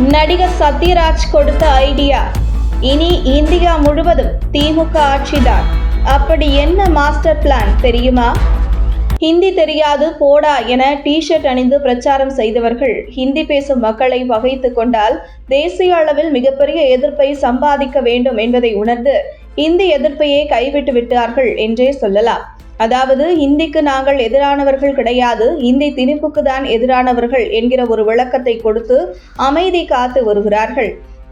நடிகர் சத்யராஜ் கொடுத்த ஐடியா. இனி இந்தியா முழுவதும் திமுக ஆட்சிதான். அப்படி என்ன மாஸ்டர் பிளான் தெரியுமா? ஹிந்தி தெரியாது போடா என டிஷர்ட் அணிந்து பிரச்சாரம் செய்தவர்கள் ஹிந்தி பேசும் மக்களை வகைத்து கொண்டால் தேசிய அளவில் மிகப்பெரிய எதிர்ப்பை சம்பாதிக்க வேண்டும் என்பதை உணர்ந்து இந்தி எதிர்ப்பையே கைவிட்டு விட்டார்கள் என்றே சொல்லலாம். அதாவது இந்திக்கு நாங்கள் எதிரானவர்கள் கிடையாது. இந்தி திணிப்புக்கு தான் எதிரானவர்கள் என்கிற ஒரு விளக்கத்தை கொடுத்து அமைதி காத்து வருகிறார்கள்.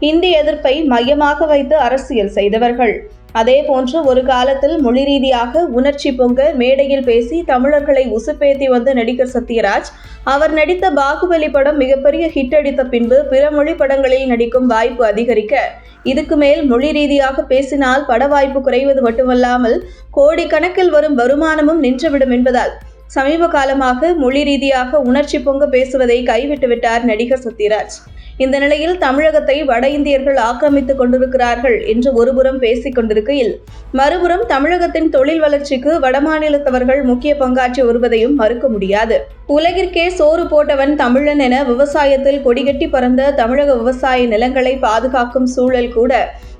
இந்தி எதிர்ப்பை மையமாக வைத்து அரசியல் செய்தவர்கள். அதே போன்று ஒரு காலத்தில் மொழி ரீதியாக உணர்ச்சி பொங்க மேடையில் பேசி தமிழர்களை உசுப்பேத்தி வந்த நடிகர் சத்யராஜ் அவர் நடித்த பாகுபலி படம் மிகப்பெரிய ஹிட் அடித்த பின்பு பிற மொழி படங்களில் நடிக்கும் வாய்ப்பு அதிகரிக்க இதுக்கு மேல் மொழி ரீதியாக பேசினால் பட வாய்ப்பு குறைவது மட்டுமல்லாமல் கோடிக்கணக்கில் வரும் வருமானமும் நின்றுவிடும் என்பதால் சமீப காலமாக மொழி ரீதியாக உணர்ச்சி பொங்க பேசுவதை கைவிட்டுவிட்டார் நடிகர் சத்யராஜ். இந்த நிலையில் தமிழகத்தை வட இந்தியர்கள் ஆக்கிரமித்துக் கொண்டிருக்கிறார்கள் என்று ஒருபுறம் பேசிக் கொண்டிருக்கையில் மறுபுறம் தமிழகத்தின் தொழில் வளர்ச்சிக்கு வடமாநிலத்தவர்கள் முக்கிய பங்காற்றி வருவதையும் மறுக்க முடியாது. உலகிற்கே சோறு போட்டவன் தமிழன் என விவசாயத்தில் கொடிகட்டி பறந்த தமிழக விவசாய நிலங்களை பாதுகாக்கும் சூழல் கூட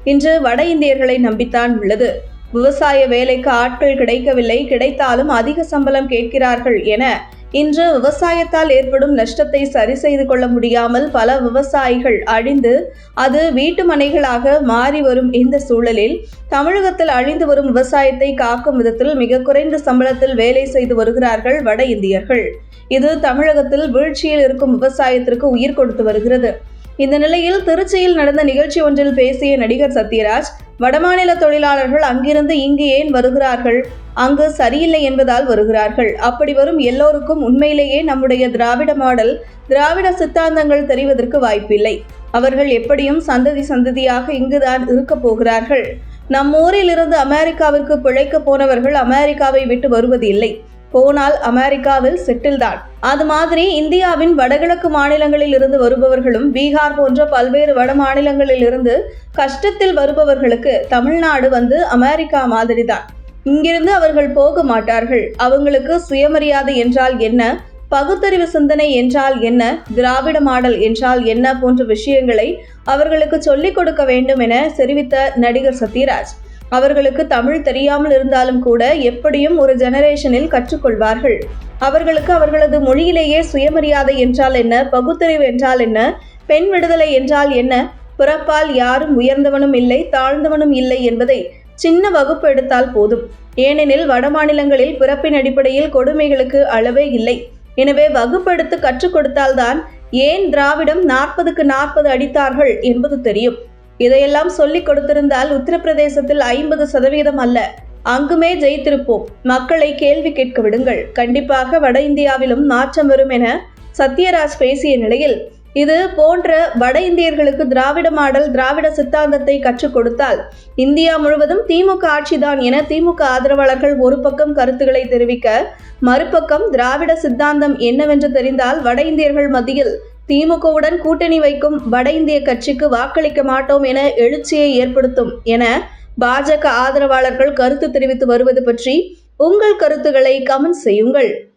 இன்று வட இந்தியர்களை நம்பித்தான் உள்ளது. விவசாய வேலைக்கு ஆட்கள் கிடைக்கவில்லை கிடைத்தாலும் அதிக சம்பளம் கேட்கிறார்கள் என இன்று விவசாயத்தால் ஏற்படும் நஷ்டத்தை சரி செய்து கொள்ள முடியாமல் பல விவசாயிகள் அழிந்து அது வீட்டு மனைகளாக மாறி வரும் இந்த சூழலில் தமிழகத்தில் அழிந்து வரும் விவசாயத்தை காக்கும் விதத்தில் மிக குறைந்த சம்பளத்தில் வேலை செய்து வருகிறார்கள் வட இந்தியர்கள். இது தமிழகத்தில் வீழ்ச்சியில் இருக்கும் விவசாயத்திற்கு உயிர் கொடுத்து வருகிறது. இந்த நிலையில் திருச்சியில் நடந்த நிகழ்ச்சி ஒன்றில் பேசிய நடிகர் சத்யராஜ் வடமாநில தொழிலாளர்கள் அங்கிருந்து இங்கு ஏன் வருகிறார்கள்? அங்கு சரியில்லை என்பதால் வருகிறார்கள். அப்படி வரும் எல்லோருக்கும் உண்மையிலேயே நம்முடைய திராவிட மாடல் திராவிட சித்தாந்தங்கள் தெரிவதற்கு வாய்ப்பில்லை. அவர்கள் எப்படியும் சந்ததி சந்ததியாக இங்குதான் இருக்கப் போகிறார்கள். நம் ஊரிலிருந்து அமெரிக்காவிற்கு பிழைக்க போனவர்கள் அமெரிக்காவை விட்டு வருவது இல்லை போனால் அமெரிக்காவில் செட்டில் தான் அது மாதிரி இந்தியாவின் வடகிழக்கு மாநிலங்களில் இருந்து வருபவர்களும் பீகார் போன்ற பல்வேறு வட மாநிலங்களில் இருந்து கஷ்டத்தில் வருபவர்களுக்கு தமிழ்நாடு வந்து அமெரிக்கா மாதிரி தான் இங்கிருந்து அவர்கள் போக மாட்டார்கள் அவங்களுக்கு சுயமரியாதை என்றால் என்ன? பகுத்தறிவு சிந்தனை என்றால் என்ன? திராவிட மாடல் என்றால் என்ன? போன்ற விஷயங்களை அவர்களுக்கு சொல்லிக் கொடுக்க வேண்டும் என தெரிவித்த நடிகர் சத்யராஜ். அவர்களுக்கு தமிழ் தெரியாமல் இருந்தாலும் கூட எப்படியும் ஒரு ஜெனரேஷனில் கற்றுக்கொள்வார்கள். அவர்களுக்கு அவர்களது மொழியிலேயே சுயமரியாதை என்றால் என்ன? பகுத்தறிவு என்றால் என்ன? பெண் விடுதலை என்றால் என்ன? பிறப்பால் யாரும் உயர்ந்தவனும் இல்லை தாழ்ந்தவனும் இல்லை என்பதை சின்ன வகுப்பு எடுத்தால் போதும். ஏனெனில் வடமாநிலங்களில் பிறப்பின் அடிப்படையில் கொடுமைகளுக்கு அளவே இல்லை. எனவே வகுப்பெடுத்து கற்றுக் கொடுத்தால்தான் ஏன் திராவிடம் நாற்பதுக்கு நாற்பது அடித்தார்கள் என்பது தெரியும். இதையெல்லாம் சொல்லிக் கொடுத்திருந்தால் உத்தரப்பிரதேசத்தில் ஐம்பது சதவீதம் அல்ல. அங்குமே ஜெயித்திருப்போம். மக்களை கேள்வி கேட்க விடுங்கள். கண்டிப்பாக வட இந்தியாவிலும் மாற்றம் வரும் என சத்யராஜ் பேசிய நிலையில் இது போன்ற வட இந்தியர்களுக்கு திராவிட மாடல் திராவிட சித்தாந்தத்தை கற்றுக் கொடுத்தால் இந்தியா முழுவதும் திமுக ஆட்சிதான் என திமுக ஆதரவாளர்கள் ஒரு பக்கம் கருத்துக்களை தெரிவிக்க மறுபக்கம் திராவிட சித்தாந்தம் என்னவென்று தெரிந்தால் வட இந்தியர்கள் மத்தியில் திமுகவுடன் கூட்டணி வைக்கும் வட இந்திய கட்சிக்கு வாக்களிக்க மாட்டோம் என எழுச்சியை ஏற்படுத்தும் என பாஜக ஆதரவாளர்கள் கருத்து தெரிவித்து வருவது பற்றி உங்கள் கருத்துக்களை கமெண்ட் செய்யுங்கள்.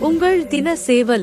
உங்கள் தின சேவல்